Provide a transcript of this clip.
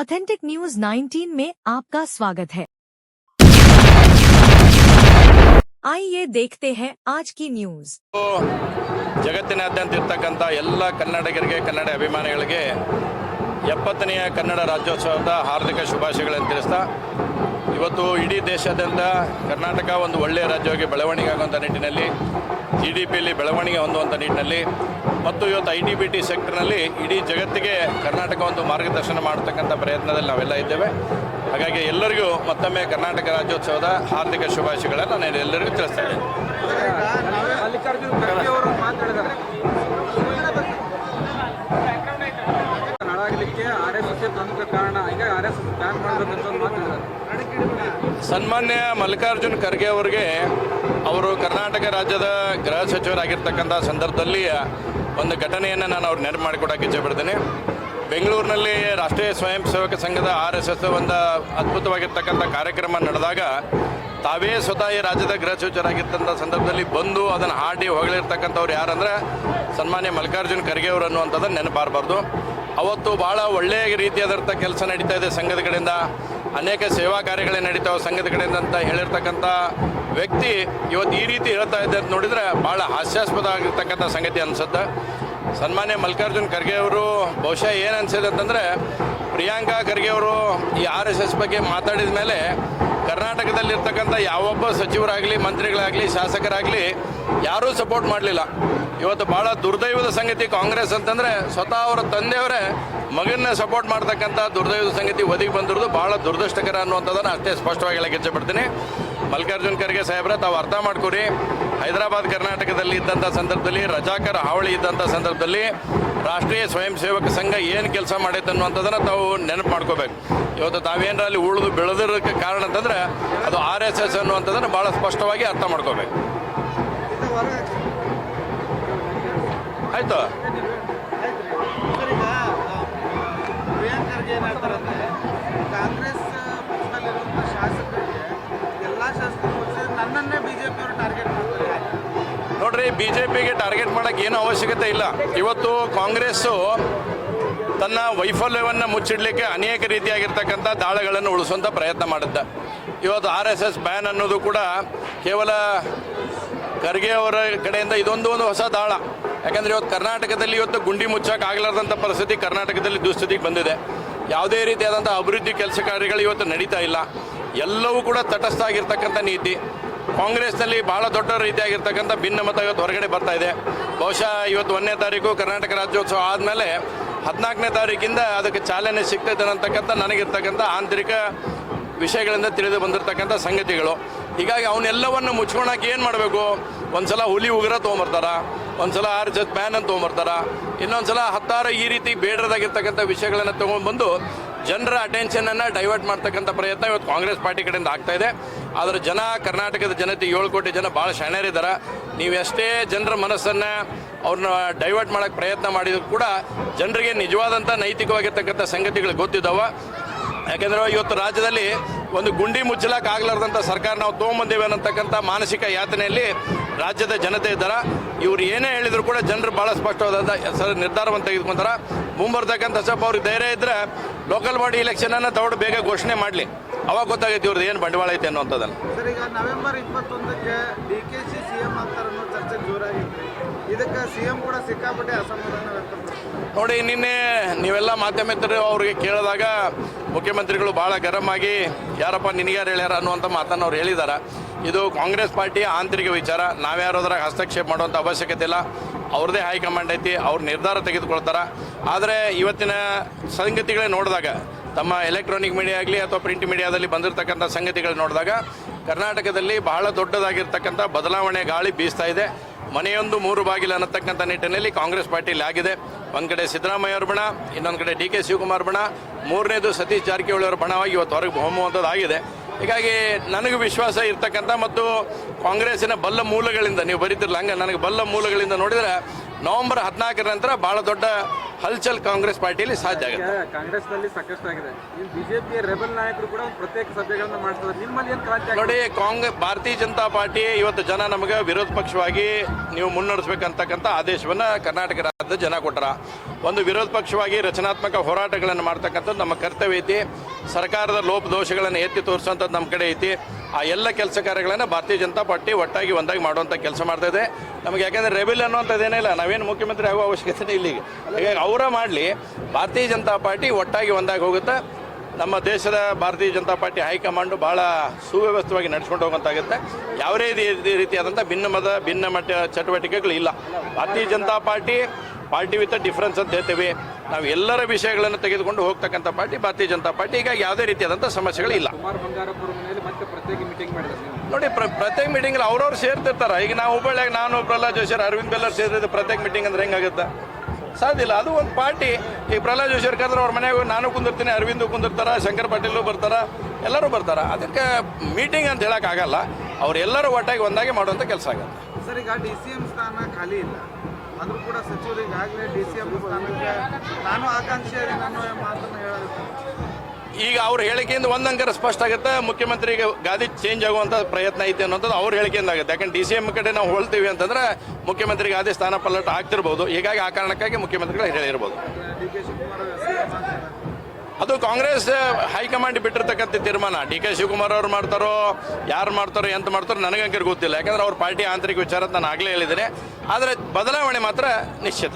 Authentic news 19 में आपका स्वागत है आइए देखते हैं आज की न्यूज ಜಗತ್ತಿನಾದ್ಯಂತ ಇರ್ತಕ್ಕಂಥ ಎಲ್ಲ ಕನ್ನಡಿಗರಿಗೆ ಕನ್ನಡ ಅಭಿಮಾನಿಗಳಿಗೆ ಎಪ್ಪತ್ತನೆಯ ಕನ್ನಡ ರಾಜ್ಯೋತ್ಸವದ ಹಾರ್ದಿಕ ಶುಭಾಶಯಗಳನ್ನು ತಿಳಿಸ್ತಾ ಇವತ್ತು ಇಡೀ ದೇಶಾದ್ಯಂತ ಕರ್ನಾಟಕ ಒಂದು ಒಳ್ಳೆಯ ರಾಜ್ಯವಾಗಿ ಬೆಳವಣಿಗೆ ಆಗುವಂಥ ನಿಟ್ಟಿನಲ್ಲಿ ಜಿ ಡಿ ಪಿಯಲ್ಲಿ ಬೆಳವಣಿಗೆ ಹೊಂದುವಂಥ ನಿಟ್ಟಿನಲ್ಲಿ ಮತ್ತು ಇವತ್ತು ಐ ಟಿ ಬಿ ಟಿ ಸೆಕ್ಟರ್ನಲ್ಲಿ ಇಡೀ ಜಗತ್ತಿಗೆ ಕರ್ನಾಟಕ ಒಂದು ಮಾರ್ಗದರ್ಶನ ಮಾಡತಕ್ಕಂಥ ಪ್ರಯತ್ನದಲ್ಲಿ ನಾವೆಲ್ಲ ಇದ್ದೇವೆ. ಹಾಗಾಗಿ ಎಲ್ಲರಿಗೂ ಮತ್ತೊಮ್ಮೆ ಕರ್ನಾಟಕ ರಾಜ್ಯೋತ್ಸವದ ಹಾರ್ದಿಕ ಶುಭಾಶಯಗಳನ್ನು ನಾನು ಎಲ್ಲರಿಗೂ ತಿಳಿಸ್ತಾ ಇದ್ದೇನೆ. ಮಲ್ಲಿಕಾರ್ಜುನ್ ಖರ್ಗೆ ಅವರು ಮಾತಾಡಿದ್ದಾರೆ ಹಾಳಾಗಲಿಕ್ಕೆ ಆರ್ ಎಸ್ ಎಸ್ ಪ್ರಮುಖ ಕಾರಣ ಈಗ ಆರ್ ಎಸ್ ಎಸ್ ಬ್ಯಾನ್ ಮಾಡಬೇಕಂತ ಒಂದು ಮಾತಾಡಿದ್ದಾರೆ ಸನ್ಮಾನ್ಯ ಮಲ್ಲಿಕಾರ್ಜುನ್ ಖರ್ಗೆ ಅವರಿಗೆ ಅವರು ಕರ್ನಾಟಕ ರಾಜ್ಯದ ಗೃಹ ಸಚಿವರಾಗಿರ್ತಕ್ಕಂಥ ಸಂದರ್ಭದಲ್ಲಿ ಒಂದು ಘಟನೆಯನ್ನು ನಾನು ಅವ್ರು ನೆನಪು ಮಾಡಿಕೊಡೋಕೆ ಇಚ್ಛೆಪಡ್ತೀನಿ ಬೆಂಗಳೂರಿನಲ್ಲಿ ರಾಷ್ಟ್ರೀಯ ಸ್ವಯಂ ಸೇವಕ ಸಂಘದ ಆರ್ ಎಸ್ ಎಸ್ ಒಂದು ಅದ್ಭುತವಾಗಿರ್ತಕ್ಕಂಥ ಕಾರ್ಯಕ್ರಮ ನಡೆದಾಗ, ತಾವೇ ಸ್ವತಃ ಈ ರಾಜ್ಯದ ಗೃಹ ಸಚಿವರಾಗಿರ್ತಂಥ ಸಂದರ್ಭದಲ್ಲಿ ಬಂದು ಅದನ್ನು ಹಾಡಿ ಹೊಗಳಿರ್ತಕ್ಕಂಥವ್ರು ಯಾರಂದರೆ ಸನ್ಮಾನ್ಯ ಮಲ್ಲಿಕಾರ್ಜುನ್ ಖರ್ಗೆ ಅವರು ಅನ್ನುವಂಥದ್ದನ್ನು ನೆನಪಾರಬಾರ್ದು. ಅವತ್ತು ಭಾಳ ಒಳ್ಳೆಯ ರೀತಿಯಾದಂಥ ಕೆಲಸ ನಡೀತಾ ಇದೆ ಸಂಘದ ಕಡೆಯಿಂದ. ಅನೇಕ ಸೇವಾ ಕಾರ್ಯಗಳೇ ನಡೀತಾವೆ ಸಂಘದ ಕಡೆಯಿಂದ ಅಂತ ಹೇಳಿರ್ತಕ್ಕಂಥ ವ್ಯಕ್ತಿ ಇವತ್ತು ಈ ರೀತಿ ಹೇಳ್ತಾ ಇದೆ ಅಂತ ನೋಡಿದರೆ ಭಾಳ ಹಾಸ್ಯಾಸ್ಪದ ಆಗಿರ್ತಕ್ಕಂಥ ಸಂಗತಿ ಅನಿಸುತ್ತೆ. ಸನ್ಮಾನ್ಯ ಮಲ್ಲಿಕಾರ್ಜುನ್ ಖರ್ಗೆ ಅವರು ಬಹುಶಃ ಏನು ಅನಿಸಿದೆ ಅಂತಂದರೆ, ಪ್ರಿಯಾಂಕಾ ಖರ್ಗೆ ಅವರು ಈ ಆರ್ ಎಸ್ ಎಸ್ ಬಗ್ಗೆ ಮಾತಾಡಿದ ಮೇಲೆ ಕರ್ನಾಟಕದಲ್ಲಿರ್ತಕ್ಕಂಥ ಯಾವೊಬ್ಬ ಸಚಿವರಾಗಲಿ, ಮಂತ್ರಿಗಳಾಗಲಿ, ಶಾಸಕರಾಗಲಿ ಯಾರೂ ಸಪೋರ್ಟ್ ಮಾಡಲಿಲ್ಲ. ಇವತ್ತು ಭಾಳ ದುರ್ದೈವದ ಸಂಗತಿ ಕಾಂಗ್ರೆಸ್ ಅಂತಂದ್ರೆ ಸ್ವತಃ ಅವರ ತಂದೆಯವರೇ ಮಗನ್ನ ಸಪೋರ್ಟ್ ಮಾಡ್ತಕ್ಕಂಥ ದುರ್ದೈವದ ಸಂಗತಿ ಒದಗಿ ಬಂದಿರೋದು ಭಾಳ ದುರದೃಷ್ಟಕರ ಅನ್ನುವಂಥದ್ದನ್ನು ಅಷ್ಟೇ ಸ್ಪಷ್ಟವಾಗಿ ಹೇಳಕ್ಕೆ ಇಚ್ಛೆಪಡ್ತೀನಿ. ಮಲ್ಲಿಕಾರ್ಜುನ್ ಖರ್ಗೆ ಸಾಹೇಬ್ರ, ತಾವು ಅರ್ಥ ಮಾಡ್ಕೊರಿ ಹೈದರಾಬಾದ್ ಕರ್ನಾಟಕದಲ್ಲಿ ಇದ್ದಂಥ ಸಂದರ್ಭದಲ್ಲಿ, ರಜಾಕರ್ ಹಾವಳಿ ಇದ್ದಂಥ ಸಂದರ್ಭದಲ್ಲಿ ರಾಷ್ಟ್ರೀಯ ಸ್ವಯಂ ಸೇವಕ ಸಂಘ ಏನು ಕೆಲಸ ಮಾಡೈತೆ ಅನ್ನುವಂಥದ್ದನ್ನು ತಾವು ನೆನಪು ಮಾಡ್ಕೋಬೇಕು. ಇವತ್ತು ತಾವೇನಾರ ಅಲ್ಲಿ ಉಳಿದು ಬೆಳೆದಿರೋಕ್ಕೆ ಕಾರಣ ಅಂತಂದರೆ ಅದು ಆರ್ ಎಸ್ ಎಸ್ ಅನ್ನುವಂಥದ್ದನ್ನು ಭಾಳ ಸ್ಪಷ್ಟವಾಗಿ ಅರ್ಥ ಮಾಡ್ಕೋಬೇಕು. ಆಯಿತು. ಈಗ ಪ್ರಿಯಾಂಕರ್ಗೆ ಏನು ಹೇಳ್ತಾರಂದ್ರೆ ಕಾಂಗ್ರೆಸ್ ಪಕ್ಷದಲ್ಲಿರುವಂಥ ಶಾಸಕರಿಗೆ ಎಲ್ಲ ಶಾಸಕರು ಪಕ್ಷ ನನ್ನನ್ನೇ ಬಿ ಜೆ ಪಿಯವರು ಟಾರ್ಗೆಟ್ ಮಾಡ್ತಾರೆ. ನೋಡ್ರಿ ಬಿ ಜೆ ಪಿಗೆ ಟಾರ್ಗೆಟ್ ಮಾಡೋಕ್ಕೆ ಏನು ಅವಶ್ಯಕತೆ ಇಲ್ಲ. ಇವತ್ತು ಕಾಂಗ್ರೆಸ್ಸು ತನ್ನ ವೈಫಲ್ಯವನ್ನು ಮುಚ್ಚಿಡಲಿಕ್ಕೆ ಅನೇಕ ರೀತಿಯಾಗಿರ್ತಕ್ಕಂಥ ದಾಳಗಳನ್ನು ಉಳಿಸುವಂಥ ಪ್ರಯತ್ನ ಮಾಡುತ್ತೆ. ಇವತ್ತು ಆರ್ ಎಸ್ ಎಸ್ ಬ್ಯಾನ್ ಅನ್ನೋದು ಕೂಡ ಕೇವಲ ಖರ್ಗೆ ಅವರ ಕಡೆಯಿಂದ ಇದೊಂದು ಒಂದು ಹೊಸ ದಾಳ. ಯಾಕಂದರೆ ಇವತ್ತು ಕರ್ನಾಟಕದಲ್ಲಿ ಇವತ್ತು ಗುಂಡಿ ಮುಚ್ಚಕ್ಕೆ ಆಗಲಾರ್ದಂಥ ಪರಿಸ್ಥಿತಿ ಕರ್ನಾಟಕದಲ್ಲಿ ದುಸ್ಥಿತಿಗೆ ಬಂದಿದೆ. ಯಾವುದೇ ರೀತಿಯಾದಂಥ ಅಭಿವೃದ್ಧಿ ಕೆಲಸ ಕಾರ್ಯಗಳು ಇವತ್ತು ನಡೀತಾ ಇಲ್ಲ. ಎಲ್ಲವೂ ಕೂಡ ತಟಸ್ಥ ಆಗಿರ್ತಕ್ಕಂಥ ನೀತಿ. ಕಾಂಗ್ರೆಸ್ನಲ್ಲಿ ಬಹಳ ದೊಡ್ಡ ರೀತಿಯಾಗಿರ್ತಕ್ಕಂಥ ಭಿನ್ನಮತ ಇವತ್ತು ಹೊರಗಡೆ ಬರ್ತಾ ಇದೆ. ಬಹುಶಃ ಇವತ್ತು ಒಂದನೇ ತಾರೀಕು ಕರ್ನಾಟಕ ರಾಜ್ಯೋತ್ಸವ ಆದಮೇಲೆ ಹದಿನಾಲ್ಕನೇ ತಾರೀಕಿಂದ ಅದಕ್ಕೆ ಚಾಲನೆ ಸಿಗ್ತದೆ ಅನ್ನತಕ್ಕಂಥ ನನಗಿರ್ತಕ್ಕಂಥ ಆಂತರಿಕ ವಿಷಯಗಳಿಂದ ತಿಳಿದು ಬಂದಿರತಕ್ಕಂಥ ಸಂಗತಿಗಳು. ಹೀಗಾಗಿ ಅವನ್ನೆಲ್ಲವನ್ನು ಮುಚ್ಕೊಳಕ್ಕೆ ಏನು ಮಾಡಬೇಕು? ಒಂದು ಸಲ ಹುಲಿ ಉಗುರ ತೊಗೊಂಬರ್ತಾರ. ಒಂದ್ಸಲ ಆರ್ ಆರು ಜತ್ ಬ್ಯಾನ್ ಅಂತ ತೊಗೊಂಬರ್ತಾರ. ಇನ್ನೊಂದ್ಸಲ ಹತ್ತಾರು ಈ ರೀತಿ ಬೇಡರದಾಗಿರ್ತಕ್ಕಂಥ ವಿಷಯಗಳನ್ನು ತೊಗೊಂಡ್ಬಂದು ಜನರ ಅಟೆನ್ಷನನ್ನು ಡೈವರ್ಟ್ ಮಾಡ್ತಕ್ಕಂಥ ಪ್ರಯತ್ನ ಇವತ್ತು ಕಾಂಗ್ರೆಸ್ ಪಾರ್ಟಿ ಕಡೆಯಿಂದ ಆಗ್ತಾ ಇದೆ. ಆದರೆ ಜನ, ಕರ್ನಾಟಕದ ಜನತೆ ಏಳು ಕೋಟಿ ಜನ ಭಾಳ ಶಾಣ್ಯರಿದ್ದಾರೆ ನೀವು ಎಷ್ಟೇ ಜನರ ಮನಸ್ಸನ್ನು ಅವ್ರನ್ನ ಡೈವರ್ಟ್ ಮಾಡೋಕ್ಕೆ ಪ್ರಯತ್ನ ಮಾಡಿದ್ರು ಕೂಡ ಜನರಿಗೆ ನಿಜವಾದಂಥ ನೈತಿಕವಾಗಿರ್ತಕ್ಕಂಥ ಸಂಗತಿಗಳು ಗೊತ್ತಿದ್ದಾವೆ. ಯಾಕೆಂದ್ರೆ ಇವತ್ತು ರಾಜ್ಯದಲ್ಲಿ ಒಂದು ಗುಂಡಿ ಮುಚ್ಚಲಕ್ಕೆ ಆಗ್ಲಾರ್ದಂತ ಸರ್ಕಾರ ನಾವು ತೊಗೊಂಬಂದೇವೆ ಅನ್ನತಕ್ಕಂಥ ಮಾನಸಿಕ ಯಾತನೆಯಲ್ಲಿ ರಾಜ್ಯದ ಜನತೆ ಇದ್ದಾರೆ. ಇವ್ರು ಏನೇ ಹೇಳಿದ್ರು ಕೂಡ ಜನರು ಭಾಳ ಸ್ಪಷ್ಟವಾದ ಸರ್ ನಿರ್ಧಾರವನ್ನು ತೆಗೆದುಕೊಂತಾರ ಮುಂಬರ್ತಕ್ಕಂಥ ಸ್ವಲ್ಪ ಅವ್ರಿಗೆ ಧೈರ್ಯ ಇದ್ದರೆ ಲೋಕಲ್ ಬಾಡಿ ಇಲೆಕ್ಷನನ್ನು ತಗೊಂಡು ಬೇಗ ಘೋಷಣೆ ಮಾಡಲಿ. ಅವಾಗ ಗೊತ್ತಾಗೈತೆ ಇವ್ರದ್ದು ಏನು ಬಂಡವಾಳ ಐತೆ ಅನ್ನೋಂಥದ್ದನ್ನು ಸರ್ ಈಗ November ಇಪ್ಪತ್ತೊಂದಕ್ಕೆ D K C C M ಅಂತಾರನ್ನು ಚರ್ಚೆ ಜೋರಾಗಿತ್ತು ಇದಕ್ಕೆ ಸಿ ಎಂ ಕೂಡ ಸಿಕ್ಕಾಪಟ್ಟೆ ಅಸಮಾಧಾನ ನೋಡಿ ನಿನ್ನೆ ನೀವೆಲ್ಲ ಮಾಧ್ಯಮಿತರು ಅವ್ರಿಗೆ ಕೇಳಿದಾಗ ಮುಖ್ಯಮಂತ್ರಿಗಳು ಭಾಳ ಗರಂ ಆಗಿ, ಯಾರಪ್ಪ ನಿನಗ್ಯಾರು ಹೇಳ್ಯಾರ ಅನ್ನುವಂಥ ಮಾತನ್ನು ಅವ್ರು ಹೇಳಿದ್ದಾರೆ ಇದು ಕಾಂಗ್ರೆಸ್ ಪಾರ್ಟಿಯ ಆಂತರಿಕ ವಿಚಾರ. ಅದ್ರಾಗ ಹಸ್ತಕ್ಷೇಪ ಮಾಡುವಂಥ ಅವಶ್ಯಕತೆ ಇಲ್ಲ. ಅವ್ರದ್ದೇ ಹೈಕಮಾಂಡ್ ಐತಿ, ಅವ್ರ ನಿರ್ಧಾರ ತೆಗೆದುಕೊಳ್ತಾರೆ. ಆದರೆ ಇವತ್ತಿನ ಸಂಗತಿಗಳೇ ನೋಡಿದಾಗ, ತಮ್ಮ ಎಲೆಕ್ಟ್ರಾನಿಕ್ ಮೀಡಿಯಾ ಆಗಲಿ ಅಥವಾ ಪ್ರಿಂಟ್ ಮೀಡಿಯಾದಲ್ಲಿ ಬಂದಿರತಕ್ಕಂಥ ಸಂಗತಿಗಳು ನೋಡಿದಾಗ, ಕರ್ನಾಟಕದಲ್ಲಿ ಬಹಳ ದೊಡ್ಡದಾಗಿರ್ತಕ್ಕಂಥ ಬದಲಾವಣೆ ಗಾಳಿ ಬೀಸ್ತಾ ಇದೆ. ಮನೆಯೊಂದು ಮೂರು ಬಾಗಿಲು ಅನ್ನತಕ್ಕಂಥ ನಿಟ್ಟಿನಲ್ಲಿ ಕಾಂಗ್ರೆಸ್ ಪಾರ್ಟಿಯಲ್ಲಿ ಆಗಿದೆ ಒಂದು ಕಡೆ ಸಿದ್ದರಾಮಯ್ಯ ಅವ್ರ ಬಣ, ಇನ್ನೊಂದು ಕಡೆ ಡಿ ಕೆ ಶಿವಕುಮಾರ್ ಬಣ, ಮೂರನೇದು ಸತೀಶ್ ಜಾರಕಿಹೊಳಿ ಅವರ ಬಣವಾಗಿ ಇವತ್ತು ಹೊರಗೆ ಹೊಮ್ಮುವಂಥದ್ದು ಆಗಿದೆ. ಹೀಗಾಗಿ ನನಗೆ ವಿಶ್ವಾಸ ಇರ್ತಕ್ಕಂಥ ಮತ್ತು ಕಾಂಗ್ರೆಸ್ಸಿನ ಬಲ್ಲ ಮೂಲಗಳಿಂದ, ನೀವು ಬರೀತಿರಲ್ಲ ಹಂಗೆ ನನಗೆ ಬಲ್ಲ ಮೂಲಗಳಿಂದ ನೋಡಿದರೆ ನವೆಂಬರ್ ಹದಿನಾಲ್ಕರ ನಂತರ ಭಾಳ ದೊಡ್ಡ ಹಲ್ಚಲ್ ಕಾಂಗ್ರೆಸ್ ಪಾರ್ಟಿಯಲ್ಲಿ ಸಾಧ್ಯ ಆಗುತ್ತೆ. ಈಗ ಕಾಂಗ್ರೆಸ್ನಲ್ಲಿ ಸಾಕಷ್ಟು ಆಗಿದೆ. ಬಿಜೆಪಿ ಬಿಜೆಪಿಯ ರೆಬಲ್ ನಾಯಕರು ಕೂಡ ಪ್ರತ್ಯೇಕ ಸಭೆಗಳನ್ನ ಮಾಡ್ತಾರೆ ನಿಮ್ಮಲ್ಲಿ ಏನು ಕ್ರಾಂತಿ ನೋಡಿ ಕಾಂಗ್ರೆಸ್ ಭಾರತೀಯ ಜನತಾ ಪಾರ್ಟಿ ಇವತ್ತು ಜನ ನಮಗೆ ವಿರೋಧ ಪಕ್ಷವಾಗಿ ನೀವು ಮುನ್ನಡೆಸಬೇಕಂತಕ್ಕಂಥ ಆದೇಶವನ್ನು ಕರ್ನಾಟಕ ರಾಜ್ಯದ ಜನ ಕೊಟ್ಟರ. ಒಂದು ವಿರೋಧ ಪಕ್ಷವಾಗಿ ರಚನಾತ್ಮಕ ಹೋರಾಟಗಳನ್ನು ಮಾಡ್ತಕ್ಕಂಥದ್ದು ನಮ್ಮ ಕರ್ತವ್ಯ ಐತಿ. ಸರ್ಕಾರದ ಲೋಪದೋಷಗಳನ್ನು ಎತ್ತಿ ತೋರಿಸುವಂಥದ್ದು ನಮ್ಮ ಕಡೆ ಐತಿ. ಆ ಎಲ್ಲ ಕೆಲಸ ಕಾರ್ಯಗಳನ್ನು ಭಾರತೀಯ ಜನತಾ ಪಾರ್ಟಿ ಒಟ್ಟಾಗಿ ಒಂದಾಗಿ ಮಾಡುವಂಥ ಕೆಲಸ ಮಾಡ್ತಾ ಇದೆ. ನಮಗೆ ಯಾಕಂದರೆ ರೆಬಿಲ್ ಅನ್ನುವಂಥದ್ದು ಏನಿಲ್ಲ, ನಾವೇನು ಮುಖ್ಯಮಂತ್ರಿ ಆಗೋ ಅವಶ್ಯಕತೆ ಇಲ್ಲಿಗೆ ಹಾಗಾಗಿ ಅವರ ಮಾಡಲಿ ಭಾರತೀಯ ಜನತಾ ಪಾರ್ಟಿ ಒಟ್ಟಾಗಿ ಒಂದಾಗಿ ಹೋಗುತ್ತೆ. ನಮ್ಮ ದೇಶದ ಭಾರತೀಯ ಜನತಾ ಪಾರ್ಟಿ ಹೈಕಮಾಂಡು ಭಾಳ ಸುವ್ಯವಸ್ಥಿತವಾಗಿ ನಡೆಸ್ಕೊಂಡು ಹೋಗುವಂತಾಗುತ್ತೆ. ಯಾವುದೇ ರೀತಿ- ರೀತಿಯಾದಂಥ ಭಿನ್ನ ಮತ, ಭಿನ್ನ ಮಟ್ಟ ಚಟುವಟಿಕೆಗಳು ಇಲ್ಲ. Bharatiya Janata party party with difference ಅಂತ ಹೇಳ್ತೇವೆ. ನಾವು ಎಲ್ಲರ ವಿಷಯಗಳನ್ನು ತೆಗೆದುಕೊಂಡು ಹೋಗ್ತಕ್ಕಂಥ ಪಾರ್ಟಿ ಭಾರತೀಯ ಜನತಾ ಪಾರ್ಟಿ. ಹೀಗಾಗಿ ಯಾವುದೇ ರೀತಿಯಾದಂಥ ಸಮಸ್ಯೆಗಳಿಲ್ಲ. ನೋಡಿ ಪ್ರ ಪ್ರತ್ಯೇಕ ಮೀಟಿಂಗ್ ಅವ್ರವ್ರು ಸೇರ್ತಿರ್ತಾರೆ. ಈಗ ನಾವು ಹುಬ್ಬಳ್ಳಿಯಾಗ ನಾನು ಪ್ರಹ್ಲಾದ್ ಜೋಶಿ ಅರವಿಂದ್ ಬೆಲ್ಲರ್ ಸೇರಿದ್ರೆ ಪ್ರತ್ಯೇಕ ಮೀಟಿಂಗ್ ಅಂದ್ರೆ ಹೆಂಗಾಗುತ್ತೆ ಸಾಧ್ಯ ಇಲ್ಲ. ಅದು ಒಂದು ಪಾರ್ಟಿ. ಈಗ ಪ್ರಹ್ಲಾದ್ ಜೋಶಿ ಕರೆದ್ರೆ ಅವ್ರ ಮನೆಯಾಗ ನಾನು ಕುಂದಿರ್ತೀನಿ ಅರವಿಂದ್ ಕುಂದಿರ್ತಾರ ಶಂಕರ್ ಪಾಟೀಲು ಬರ್ತಾರ ಎಲ್ಲರೂ ಬರ್ತಾರ. ಅದಕ್ಕೆ ಮೀಟಿಂಗ್ ಅಂತ ಹೇಳೋಕ್ಕಾಗಲ್ಲ ಅವರೆಲ್ಲರೂ ಒಟ್ಟಾಗಿ ಒಂದಾಗಿ ಮಾಡುವಂಥ ಕೆಲಸ ಆಗುತ್ತೆ. ಸರ್ ಈಗ ಡಿ ಸಿ ಎಂ ಸ್ಥಾನ ಖಾಲಿ ಇಲ್ಲ. ಆದರೂ ಕೂಡ ಸಚಿವರು ಈಗಾಗಲೇ ಡಿ ಸಿ ಎಂ ಸ್ಥಾನಕ್ಕೆ ನಾನು ಆಕಾಂಕ್ಷಿ ನಾನು ಮಾತನ್ನು ಹೇಳಿರ್ತಾರೆ ಈಗ ಅವ್ರ ಹೇಳಿಕೆಯಿಂದ ಒಂದು ಅಂಕರ ಸ್ಪಷ್ಟ ಆಗುತ್ತೆ. ಮುಖ್ಯಮಂತ್ರಿಗೆ ಗಾದಿ ಚೇಂಜ್ ಆಗುವಂಥ ಪ್ರಯತ್ನ ಐತೆ ಅನ್ನೋಂಥದ್ದು ಅವ್ರ ಹೇಳಿಕೆಯಿಂದ ಆಗುತ್ತೆ. ಯಾಕಂದ್ರೆ ಡಿ ಸಿ ಎಂ ಕಡೆ ನಾವು ಹೋಳ್ತೀವಿ ಅಂತಂದ್ರೆ ಮುಖ್ಯಮಂತ್ರಿಗೆ ಗಾದಿ ಸ್ಥಾನ ಪಲ್ಲಟ ಆಗ್ತಿರ್ಬೋದು. ಹೀಗಾಗಿ ಆ ಕಾರಣಕ್ಕಾಗಿ ಮುಖ್ಯಮಂತ್ರಿಗಳು ಹೇಳಿರ್ಬೋದು. ಅದು ಕಾಂಗ್ರೆಸ್ ಹೈಕಮಾಂಡ್ ಬಿಟ್ಟಿರ್ತಕ್ಕಂಥ ತೀರ್ಮಾನ. ಡಿ ಕೆ ಶಿವಕುಮಾರ್ ಅವ್ರು ಮಾಡ್ತಾರೋ, ಯಾರು ಮಾಡ್ತಾರೋ, ಎಂತ ಮಾಡ್ತಾರೋ ನನಗಂಕರ್ ಗೊತ್ತಿಲ್ಲ. ಯಾಕಂದ್ರೆ ಅವ್ರ ಪಾರ್ಟಿ ಆಂತರಿಕ ವಿಚಾರ ನಾನು ಆಗಲೇ ಹೇಳಿದ್ದೇನೆ. ಆದರೆ ಬದಲಾವಣೆ ಮಾತ್ರ ನಿಶ್ಚಿತ.